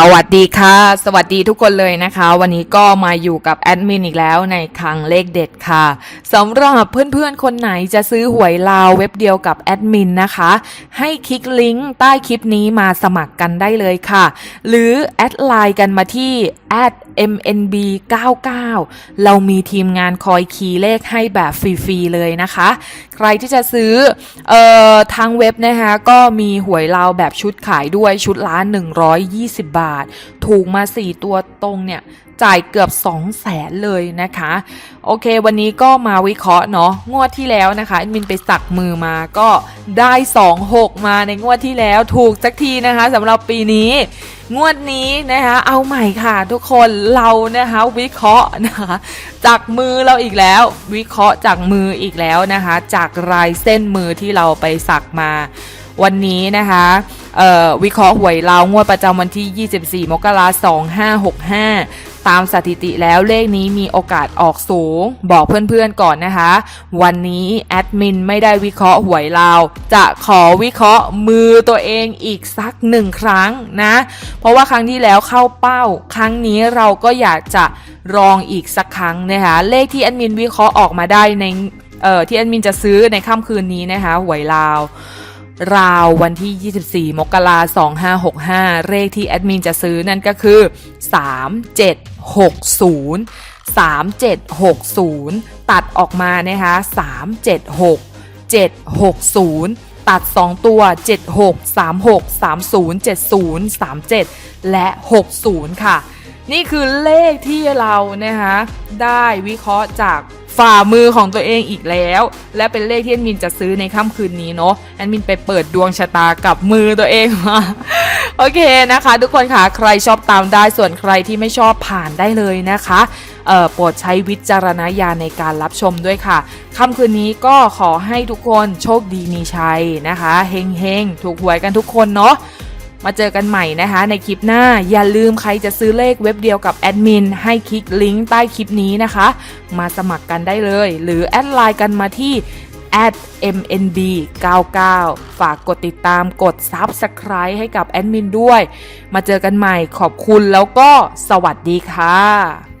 สวัสดีค่ะ สวัสดีทุกคนเลยนะคะ วันนี้ก็มาอยู่กับแอดมินอีกแล้วในคลังเลขเด็ดค่ะสำหรับเพื่อนๆ คนไหนจะซื้อหวยลาวเว็บเดียวกับแอดมินนะคะ ให้คลิกลิงก์ใต้คลิปนี้มาสมัครกันได้เลยค่ะ หรือแอดไลน์กันมาที่ @mnb99 เรามีทีมงานคอยคีย์เลขให้แบบฟรีๆเลยนะคะใครที่จะซื้อเอ่อทางเว็บนะคะก็มีหวยลาวแบบชุดขายด้วยชุดละ120 บาท ถูกมา 4 ตัวตรงเนี่ยจ่ายเกือบ 2 0 0แสนเลยนะคะ โอเค วันนี้ก็มาวิเคราะห์เนาะงวดที่แล้วนะคะมินไปสักมือมาก็ได้ 2-6 มาในงวดที่แล้วถูกสักทีนะคะสำหรับปีนี้งวดนี้นะคะเอาใหม่ค่ะทุกคนเรานะคะวิเคราะห์นะคะจากมือเราอีกแล้ว วิเคราะห์จากมืออีกแล้วนะคะ จากลายเส้นมือที่เราไปสักมาวันนี้นะคะวิเคราะห์หวยลาวงวดประจำวันที่ 24 มกราคม 2565 ตามสถิติแล้วเลขนี้มีโอกาสออกสูง บอกเพื่อนๆก่อนนะคะ วันนี้แอดมินไม่ได้วิเคราะห์หวยลาวจะขอวิเคราะห์มือตัวเองอีกสักหนึ่งครั้งนะ เพราะว่าครั้งที่แล้วเข้าเป้า ครั้งนี้เราก็อยากจะลองอีกสักครั้งนะคะเลขที่แอดมินวิเคราะห์ออกมาได้ในเอ่อที่แอดมินจะซื้อในค่ำคืนนี้นะคะหวยลาวราววันที่ 24 มกราคม 2565 เลขที่แอดมินจะซื้อนั่นก็คือ 3760 3760 ตัดออกมานะคะ376 760 ตัด 2 ตัว 76 36 30 70 37 และ 60 ค่ะ นี่คือเลขที่เรานะคะได้วิเคราะห์จาก ฝ่ามือของตัวเองอีกแล้ว และเป็นเลขที่แอดมินจะซื้อในค่ำคืนนี้เนาะแอดมินไปเปิดดวงชะตากับมือตัวเองมาโอเคนะคะ ทุกคนค่ะใครชอบตามได้ส่วนใครที่ไม่ชอบผ่านได้เลยนะคะโปรดใช้วิจารณญาณในการรับชมด้วยค่ะค่ำคืนนี้ก็ขอให้ทุกคนโชคดีมีชัยนะคะเฮงเฮงถูกหวยกันทุกคนเนาะ มาเจอกันใหม่นะคะในคลิปหน้าอย่าลืมใครจะซื้อเลขเว็บเดียวกับแอดมินให้คลิกลิงก์ใต้คลิปนี้นะคะ มาสมัครกันได้เลย หรือแอดไลน์กันมาที่ @mnb99 ฝากกดติดตามกด Subscribe ให้กับแอดมินด้วย มาเจอกันใหม่ขอบคุณแล้วก็สวัสดีค่ะ